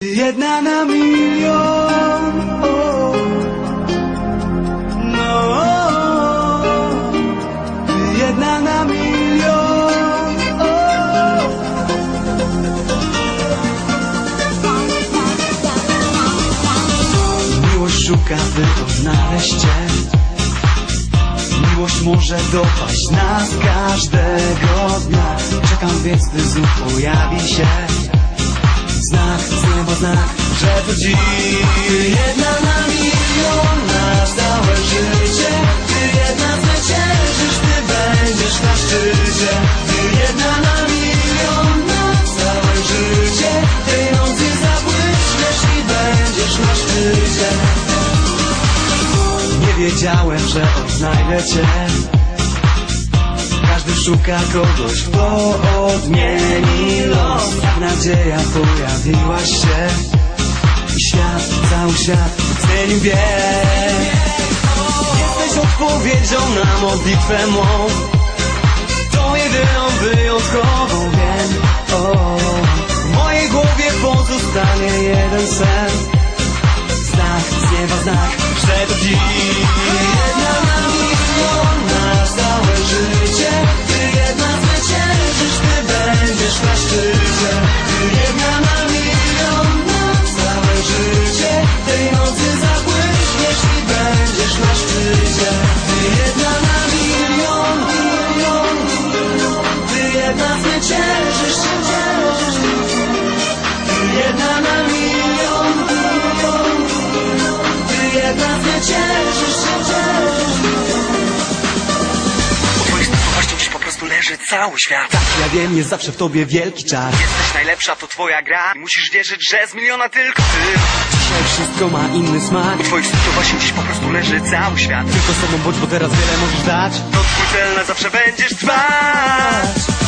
Jedna na milion. o. No. Jedna na milion. o. Miłość szuka, by odnaleźć cię. Miłość może dopaść nas każdego dnia. Czekam więc, gdy znów pojawi się. Znak z nieba znak, że to dziś Jedna na milion na całe życie. Ty jedna zwyciężysz, ty będziesz na szczycie. Ty jedna na milion na całe życie. Nocy zabłyśniesz i będziesz na szczycie. Nie wiedziałem, że odnajdę cię każdy szuka kogoś, kto odmieni los. Nadzieja pojawiłaś się I świat, cały świat zmienił bieg Jesteś odpowiedzią na modlitwę mą. To jedyną wyjątkową wiem o, W mojej głowie pozostanie jeden sen. Znak z nieba znak, cały świat. Tak, ja wiem, jest zawsze w tobie wielki czar. Jesteś najlepsza, to twoja gra. I musisz wierzyć, że z miliona tylko ty. Dzisiaj wszystko ma inny smak. Po twoich słowach dziś po prostu leży cały świat. Tylko sobą bądź, bo teraz wiele możesz dać. To twój cel na zawsze będziesz trwać